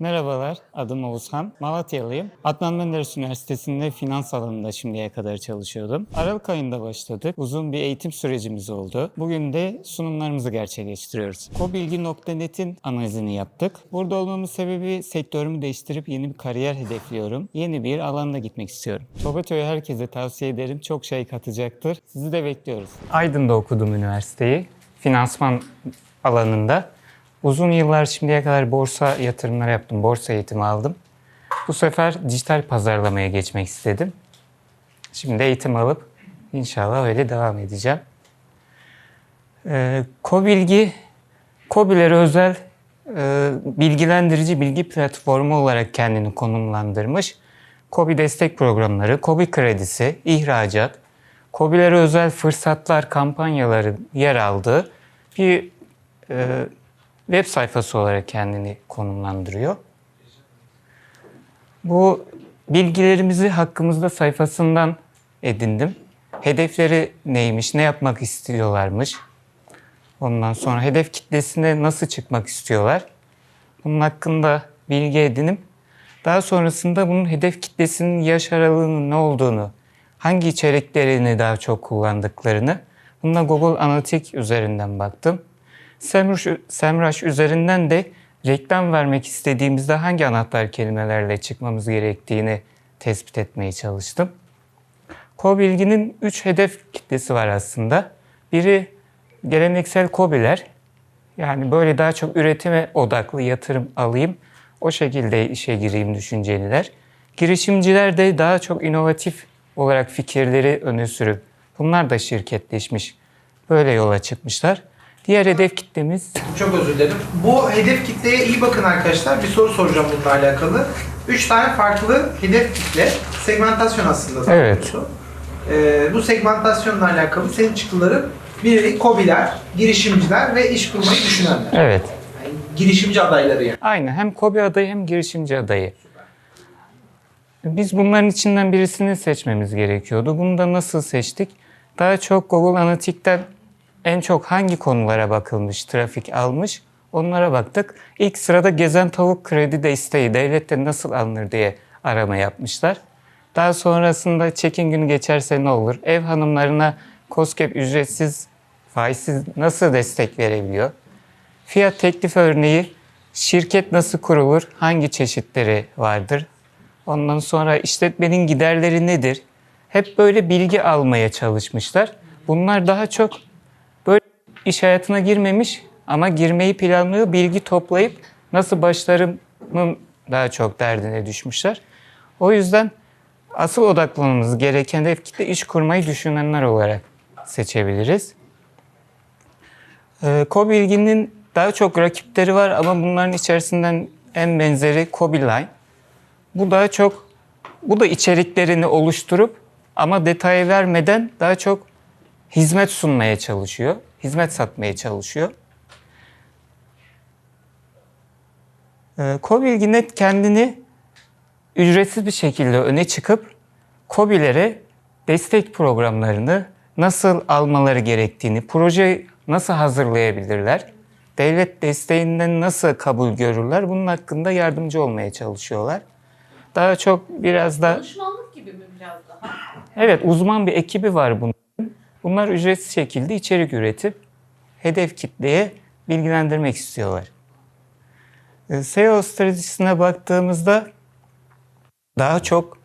Merhabalar, adım Oğuzhan. Malatyalıyım. Adnan Menderes Üniversitesi'nde finans alanında şimdiye kadar çalışıyordum. Aralık ayında başladık. Uzun bir eğitim sürecimiz oldu. Bugün de sunumlarımızı gerçekleştiriyoruz. Kobilgi.net'in analizini yaptık. Burada olmamın sebebi sektörümü değiştirip yeni bir kariyer hedefliyorum. Yeni bir alanda gitmek istiyorum. Tobato'yu herkese tavsiye ederim. Çok şey katacaktır. Sizi de bekliyoruz. Aydın'da okudum üniversiteyi. Finansman alanında. Uzun yıllar şimdiye kadar borsa yatırımları yaptım. Borsa eğitimi aldım. Bu sefer dijital pazarlamaya geçmek istedim. Şimdi eğitim alıp inşallah öyle devam edeceğim. Ee, Kobilgi, Kobilere özel e, bilgilendirici bilgi platformu olarak kendini konumlandırmış. Kobi destek programları, Kobi kredisi, ihracat, Kobilere özel fırsatlar, kampanyaları yer aldığı bir e, web sayfası olarak kendini konumlandırıyor. Bu bilgilerimizi hakkımızda sayfasından edindim. Hedefleri neymiş, ne yapmak istiyorlarmış. Ondan sonra hedef kitlesine nasıl çıkmak istiyorlar. Bunun hakkında bilgi edinip daha sonrasında bunun hedef kitlesinin yaş aralığının ne olduğunu, hangi içeriklerini daha çok kullandıklarını bununla Google Analytics üzerinden baktım. Semrush, Semrush üzerinden de reklam vermek istediğimizde hangi anahtar kelimelerle çıkmamız gerektiğini tespit etmeye çalıştım. Kobilgi'nin 3 hedef kitlesi var aslında. Biri geleneksel kobiler. Yani böyle daha çok üretime odaklı yatırım alayım, o şekilde işe gireyim düşünceliler. Girişimciler de daha çok inovatif olarak fikirleri öne sürüp bunlar da şirketleşmiş. Böyle yola çıkmışlar. Diğer hedef kitlemiz Çok özür dilerim. Bu hedef kitleye iyi bakın arkadaşlar. Bir soru soracağım bununla alakalı. Üç tane farklı hedef kitle. Segmentasyon aslında. daha Evet. Ee, bu segmentasyonla alakalı senin çıktıların biri KOBİ'ler, girişimciler ve iş kurmayı düşünenler. Evet. Yani girişimci adayları yani. Aynı. Hem KOBİ adayı hem girişimci adayı. Biz bunların içinden birisini seçmemiz gerekiyordu. Bunu da nasıl seçtik? Daha çok Google Analytics'ten en çok hangi konulara bakılmış, trafik almış onlara baktık. İlk sırada gezen tavuk kredi desteği devlette nasıl alınır diye arama yapmışlar. Daha sonrasında çekin günü geçerse ne olur? Ev hanımlarına COSGAP ücretsiz, faizsiz nasıl destek verebiliyor? Fiyat teklif örneği şirket nasıl kurulur? Hangi çeşitleri vardır? Ondan sonra işletmenin giderleri nedir? Hep böyle bilgi almaya çalışmışlar. Bunlar daha çok iş hayatına girmemiş ama girmeyi planlıyor, bilgi toplayıp nasıl başlarımın daha çok derdine düşmüşler. O yüzden asıl odaklanmamız gereken hedef kitle iş kurmayı düşünenler olarak seçebiliriz. Ee, Kobilgi'nin daha çok rakipleri var ama bunların içerisinden en benzeri Kobiline. Bu daha çok, bu da içeriklerini oluşturup ama detayı vermeden daha çok hizmet sunmaya çalışıyor. Hizmet satmaya çalışıyor. Ee, Kobilgi.net kendini ücretsiz bir şekilde öne çıkıp KOBİ'lere destek programlarını nasıl almaları gerektiğini, proje nasıl hazırlayabilirler, devlet desteğinden nasıl kabul görürler bunun hakkında yardımcı olmaya çalışıyorlar. Daha çok biraz da Danışmanlık gibi mi biraz daha? Evet, uzman bir ekibi var bunun. Bunlar ücretsiz şekilde içerik üretip hedef kitleye bilgilendirmek istiyorlar. Ee, SEO stratejisine baktığımızda daha çok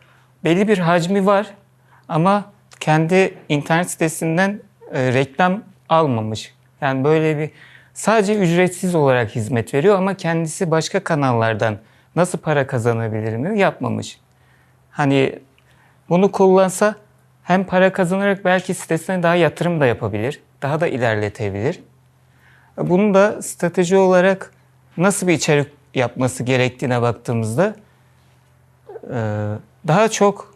belli bir hacmi var ama kendi internet sitesinden e, reklam almamış. Yani böyle bir sadece ücretsiz olarak hizmet veriyor ama kendisi başka kanallardan nasıl para kazanabilirim yapmamış. Hani bunu kullansa hem para kazanarak belki sitesine daha yatırım da yapabilir, daha da ilerletebilir. Bunu da strateji olarak nasıl bir içerik yapması gerektiğine baktığımızda e, daha çok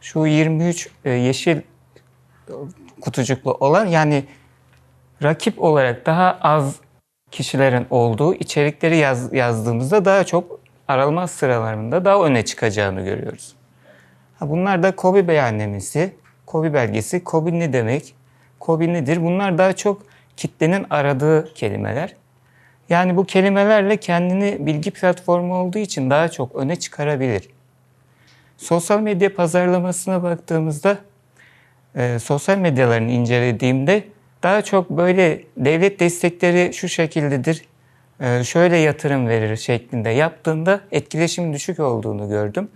şu 23 e, yeşil kutucuklu olan yani rakip olarak daha az kişilerin olduğu içerikleri yaz, yazdığımızda daha çok aralama sıralarında daha öne çıkacağını görüyoruz. Bunlar da KOBİ beyannamesi, KOBİ belgesi, KOBİ ne demek, KOBİ nedir? Bunlar daha çok kitlenin aradığı kelimeler. Yani bu kelimelerle kendini bilgi platformu olduğu için daha çok öne çıkarabilir. Sosyal medya pazarlamasına baktığımızda e, sosyal medyalarını incelediğimde daha çok böyle devlet destekleri şu şekildedir, e, şöyle yatırım verir şeklinde yaptığında etkileşimin düşük olduğunu gördüm.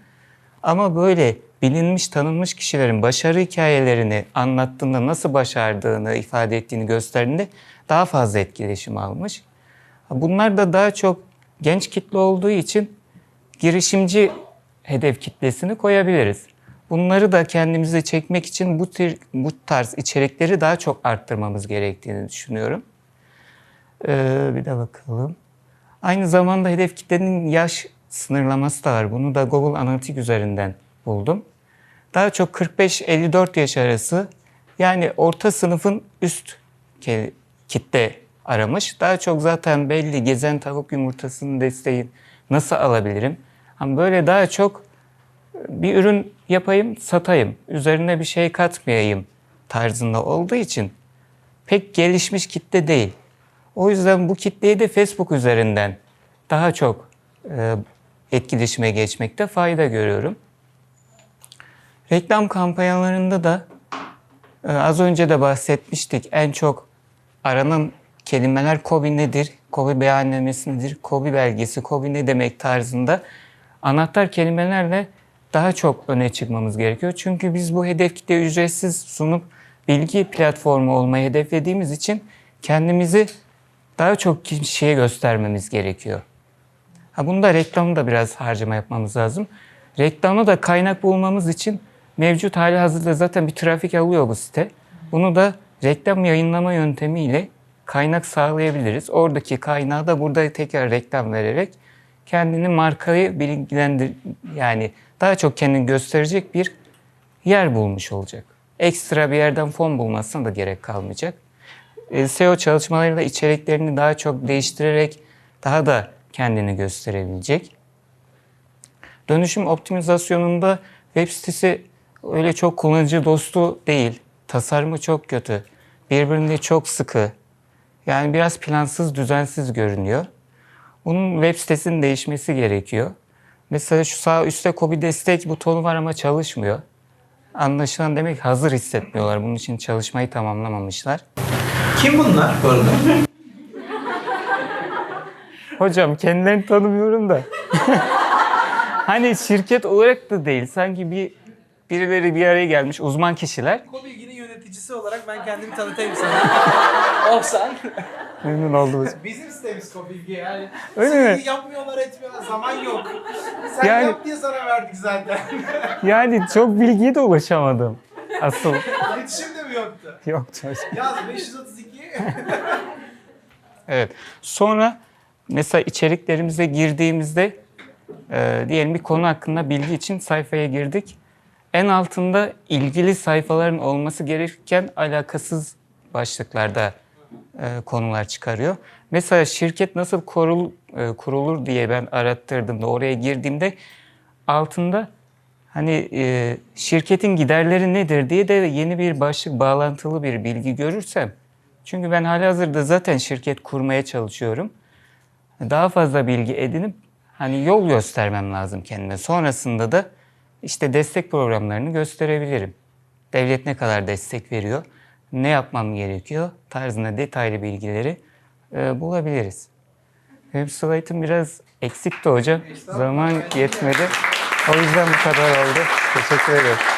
Ama böyle bilinmiş, tanınmış kişilerin başarı hikayelerini anlattığında nasıl başardığını ifade ettiğini gösterdiğinde daha fazla etkileşim almış. Bunlar da daha çok genç kitle olduğu için girişimci hedef kitlesini koyabiliriz. Bunları da kendimize çekmek için bu tür bu tarz içerikleri daha çok arttırmamız gerektiğini düşünüyorum. Ee, bir de bakalım. Aynı zamanda hedef kitlenin yaş sınırlaması da var. Bunu da Google Analytics üzerinden buldum. Daha çok 45-54 yaş arası yani orta sınıfın üst kitle aramış. Daha çok zaten belli gezen tavuk yumurtasının desteği nasıl alabilirim? Ama böyle daha çok bir ürün yapayım, satayım, üzerine bir şey katmayayım tarzında olduğu için pek gelişmiş kitle değil. O yüzden bu kitleyi de Facebook üzerinden daha çok e, etkileşime geçmekte fayda görüyorum. Reklam kampanyalarında da e, az önce de bahsetmiştik. En çok aranan kelimeler KOBİ nedir, KOBİ beyannamesi nedir, KOBİ belgesi, KOBİ ne demek tarzında anahtar kelimelerle daha çok öne çıkmamız gerekiyor. Çünkü biz bu hedef kitle ücretsiz sunup bilgi platformu olmayı hedeflediğimiz için kendimizi daha çok kişiye göstermemiz gerekiyor. Ha bunda reklamı da biraz harcama yapmamız lazım. Reklamda da kaynak bulmamız için mevcut hali hazırda zaten bir trafik alıyor bu site. Bunu da reklam yayınlama yöntemiyle kaynak sağlayabiliriz. Oradaki kaynağı da burada tekrar reklam vererek kendini markayı bilgilendir yani daha çok kendini gösterecek bir yer bulmuş olacak. Ekstra bir yerden fon bulmasına da gerek kalmayacak. E, SEO çalışmalarıyla içeriklerini daha çok değiştirerek daha da kendini gösterebilecek. Dönüşüm optimizasyonunda web sitesi öyle çok kullanıcı dostu değil. Tasarımı çok kötü. Birbirine çok sıkı. Yani biraz plansız, düzensiz görünüyor. Bunun web sitesinin değişmesi gerekiyor. Mesela şu sağ üstte Kobi destek butonu var ama çalışmıyor. Anlaşılan demek hazır hissetmiyorlar. Bunun için çalışmayı tamamlamamışlar. Kim bunlar bu arada? Hocam kendilerini tanımıyorum da. hani şirket olarak da değil. Sanki bir birileri bir araya gelmiş uzman kişiler. Kobilgi'nin yöneticisi olarak ben kendimi tanıtayım sana. Olsan. Memnun oldum. Bizim sitemiz Kobilgi yani. Öyle mi? Yapmıyorlar etmiyorlar zaman yok. Sen Yani- yap diye sana verdik zaten. Yani çok bilgiye de ulaşamadım. Asıl İletişim de mi yoktu? yoktu. Yaz 532. Evet. Sonra mesela içeriklerimize girdiğimizde e, diyelim bir konu hakkında bilgi için sayfaya girdik. En altında ilgili sayfaların olması gerekirken alakasız başlıklarda e, konular çıkarıyor. Mesela şirket nasıl kurul, e, kurulur diye ben arattırdığımda oraya girdiğimde altında hani e, şirketin giderleri nedir diye de yeni bir başlık bağlantılı bir bilgi görürsem çünkü ben halihazırda zaten şirket kurmaya çalışıyorum. Daha fazla bilgi edinip hani yol göstermem lazım kendime. Sonrasında da işte destek programlarını gösterebilirim. Devlet ne kadar destek veriyor, ne yapmam gerekiyor tarzında detaylı bilgileri e, bulabiliriz. Web slaytım biraz eksikti hocam. Zaman yetmedi. O yüzden bu kadar oldu. Teşekkür ederim.